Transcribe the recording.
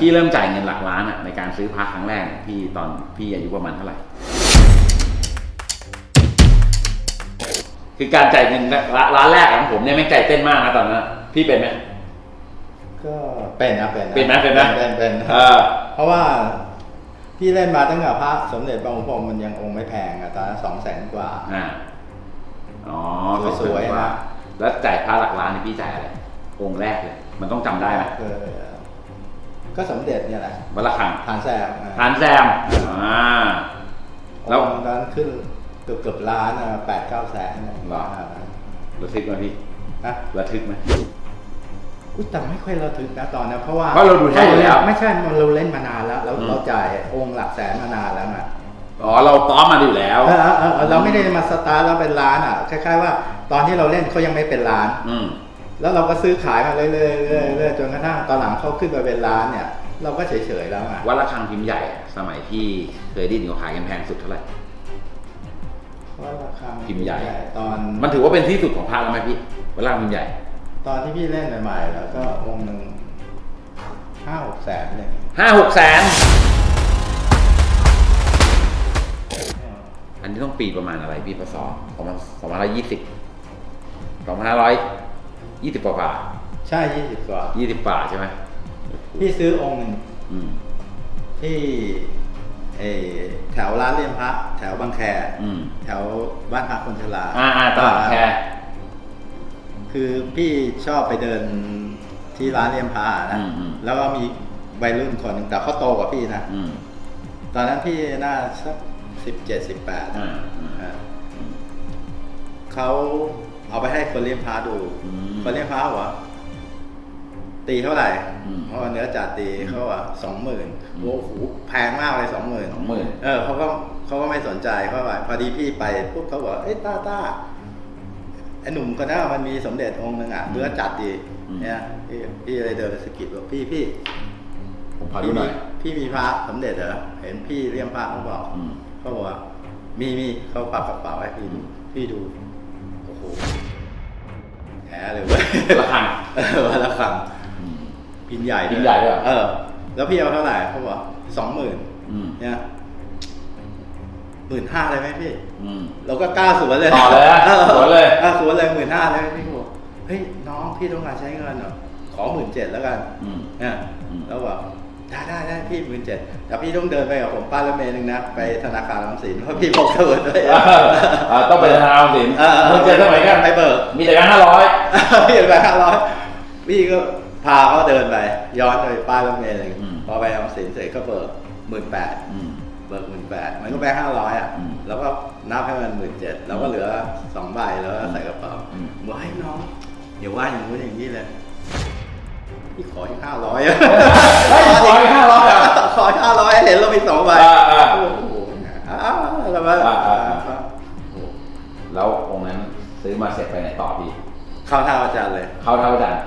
พี่เริ่มจ่ายเงินหลักล้านอะในการซื้อพระครั้งแรกเนี่ยพี่ตอนพี่อายุประมาณเท่าไหร่ คือการจ่ายเงินร้านแรกของผมเนี่ยไม่งใจเต้นมากนะตอนนั้นพี่เป็นไหม ก็เป็นนะเป็นเป็นไหมเป็นไหม เป็นเป็นเออ เพราะว่าพี่เล่นมาตั้งแต่พระสมเด็จพระองค์พรหมมันยังองค์ไม่แพงอะตอนนั้นสองแสนกว่า อ่า อ๋อสวยๆนะ แล้วจ่ายพระหลักล้านนี่พี่จ่ายอะไร องค์แรกเลย มันต้องจำได้ไหม เออ ก็สมเด็จเนี่ยแหละวันละครั้งฐานแซมอะทานแซมอ่า แล้วองค์นั้นขึ้นเกือบเกือบล้านอะแปดเก้าแสนอะหรอระทึกไหมพี่นะระทึกไหมอุ้ยแต่ไม่ค่อยระทึกนะตอนนั้นเพราะว่าเพราะเราดูใช่อยู่แล้ว ไม่ใช่มันเราเล่นมานานแล้วเราอืมเราจ่ายองค์หลักแสนมานานแล้วนะ อ๋อเราต้อมมาอยู่แล้ว เออเออเออเราไม่ได้มาสตาร์ทแล้วเป็นล้านอะคล้ายๆว่าตอนที่เราเล่นเขายังไม่เป็นล้าน อืม แล้วเราก็ซื้อขายมาเรื่อยๆเรื่อยๆเรื่อยๆจนกระทั่งตอนหลังเขาขึ้นมาเป็นล้านเนี่ย เราก็เฉยๆแล้วอะวัดระฆังพิมพ์ใหญ่อะสมัยที่เคยได้ยินเขาขายกันแพงสุดเท่าไหร่ ว่าราคาพิมพ์ใหญ่ ตอนมันถือว่าเป็นที่สุดของพระแล้วไหมพี่วัดระฆังพิมพ์ใหญ่ ตอนที่พี่เล่นใหม่ๆแล้วก็องค์หนึ่งห้าหกแสนเลยห้าหกแสน อันนี้ต้องปีประมาณอะไรพี่พศสองพันสองพันร้อยยี่สิบสองพันห้าร้อย ยี่สิบกว่าใช่ยี่สิบกว่ายี่สิบกว่าใช่ไหมพี่ซื้อองค์หนึ่งอืมที่เออแถวร้านเลียมพระ แถวบางแคอืมแถวบ้านพักคนชราอ่าอ่าตลาดแคร์คือพี่ชอบไปเดินที่ร้านเลียมพระนะอืมอืมแล้วก็มีวัยรุ่นคนหนึ่งแต่เขาโตกว่าพี่นะอืมตอนนั้นพี่น่าสักสิบเจ็ดสิบแปดอ่าอ่าเขา เอาไปให้คนเลี้ยงพระดูอืมคนเลี้ยงพระบอกว่าตีเท่าไหร่อืมเพราะว่าเนื้อจัดตีเขาว่าสองหมื่นอืมโอ้โหแพงมากเลยสองหมื่น20,000เออเขาก็เขาก็ไม่สนใจเพราะว่าพอดีพี่ไปปุ๊บเขาบอกเอ้ยต้าต้าไอ้หนุ่มคนนั้นมันมีสมเด็จองค์หนึ่งอะเนื้อจัดดีอืมเนี่ยพี่พี่เลยเดินไปสะกิดบอกพี่พี่ผมขอดูพี่หน่มีอยพี่มีพระสมเด็จเหรอเห็นพี่เลี้ยงพระเขาบอกอืมเขาบอกว่ามีมีเขาปักกระเป๋าให้พี่ดูพี่ดู โอ้โหแท้เลยเว้ยระฆังเออวันละคอืมำพินใหญ่พิมพ์ใหญ่ด้วยเหรอ เออ แล้วพี่เอาเท่าไหร่เขาบอกสองหมื่นอืมเนี่ยหมื่นห้าเลยไหมพี่ อืม เราก็กล้าสวนเลยต่อเลยนะออสวนเลย ออสวนเลยหมื่นห้าเลยพี่บอกเฮ้ยน้องพี่ต้องการใช้เงินเหรอขอหมื่นเจ็ดแล้วกันอืม เนี่ยอืม แล้วบอก ได้ได้ได้พี่หมื่นเจ็ดแต่พี่ต้องเดินไปกับผมป้ารถเมล์หนึ่งนะ ไปธนาคารออมสินเพราะพี่พกกระเบิดด้วยอ่าอ่าต้องไปธนาคารออมสินเออเออมึงเจอสมัยกันไปเบิกมีแต่การห้าร้อยพี่ไปห้าร้อยพี่ก็พาเขาเดินไป ย้อนไปป้ายรถเมล์หนึ่งอืมพอไปออมสินเสร็จก็เบิกหมื่นแปดอืมเบิกหมื่นแปดมันก็แบงค์ห้าร้อยอะอืมแล้วก็นับให้มันหมื่นเจ็ดแล้วก็เหลือสองใบแล้วก็ใส่กระเป๋าอืมบอกให้น้องอย่าว่าอย่างนู้นอย่างนี้เลยพี่ขออีกห้าร้อยอะเฮ้ย ห้าร้อยเห็นเรามีสองใบอ่าอ่า โอ้โหอ้าวแล้วมาอ่าอ่าอ่า แล้วองค์นั้นซื้อมาเสร็จไปไหนต่อพี่เข้าท่าอาจารย์เลย เข้าเท่าอาจารย์